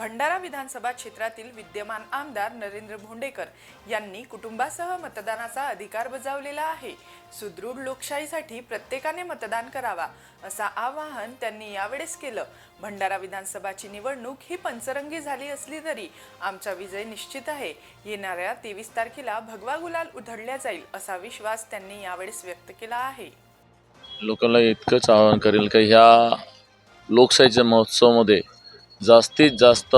भंडारा विधानसभा क्षेत्रातील विद्यमान आमदार नरेंद्र भोंडेकर यांनी कुटुंबासह मतदानाचा अधिकार बजावलेला आहे. सुदृढ लोकशाहीसाठी प्रत्येकाने मतदान करावा असा आवाहन त्यांनी यावेळेस केलं. भंडारा विधानसभाची निवडणूक ही पंचरंगी झाली असली तरी आमचा विजय निश्चित आहे. येणाऱ्या तेवीस तारखेला भगवा गुलाल उधळल्या जाईल असा विश्वास त्यांनी यावेळेस व्यक्त केला आहे. लोकांना इतकंच आवाहन करेल की ह्या लोकशाहीच्या महोत्सवामध्ये जास्तीत जास्त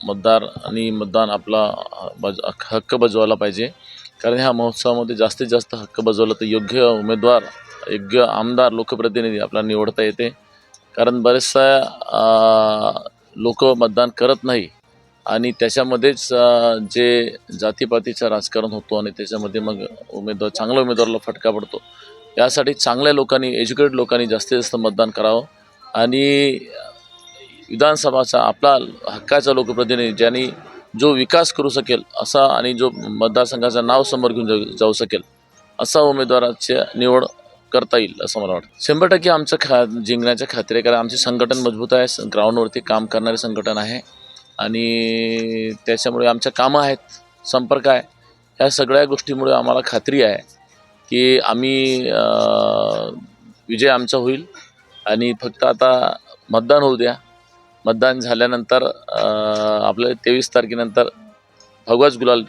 मतदार आणि मतदान आपला बज हक्क बजवायला पाहिजे. कारण ह्या महोत्सवामध्ये जास्तीत जास्त हक्क बजवला तर योग्य उमेदवार योग्य आमदार लोकप्रतिनिधी आपल्याला निवडता येते. कारण बरेचसा लोक मतदान करत नाही. आणि त्याच्यामध्येच जे जातीपातीचं राजकारण होतो आणि त्याच्यामध्ये मग उमेदवार चांगल्या उमेदवाराला फटका पडतो. यासाठी चांगल्या लोकांनी एज्युकेटेड लोकांनी जास्तीत जास्त मतदान करावं. आणि विधानसभाचा आपला हक्काचा लोकप्रतिनिधी ज्यांनी जो विकास करू शकेल असा आणि जो मतदारसंघाचं नाव समोर घेऊन जाऊ जाऊ शकेल असा उमेदवाराची निवड करता येईल असं मला वाटतं. शंभर टक्के आमचं खा जिंकण्याच्या खात्री आहे कारण आमचे संघटन मजबूत आहे ग्राउंडवरती काम करणारे संघटन आहे आणि त्याच्यामुळे आमच्या कामं आहेत संपर्क आहे. ह्या सगळ्या गोष्टीमुळे आम्हाला खात्री आहे की आम्ही विजय आमचा होईल आणि फक्त आता मतदान होऊ द्या. मतदान झाल्यानंतर आपल्याला आपलं तेवीस तारखेनंतर भगवाच गुलाल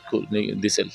दिसेल.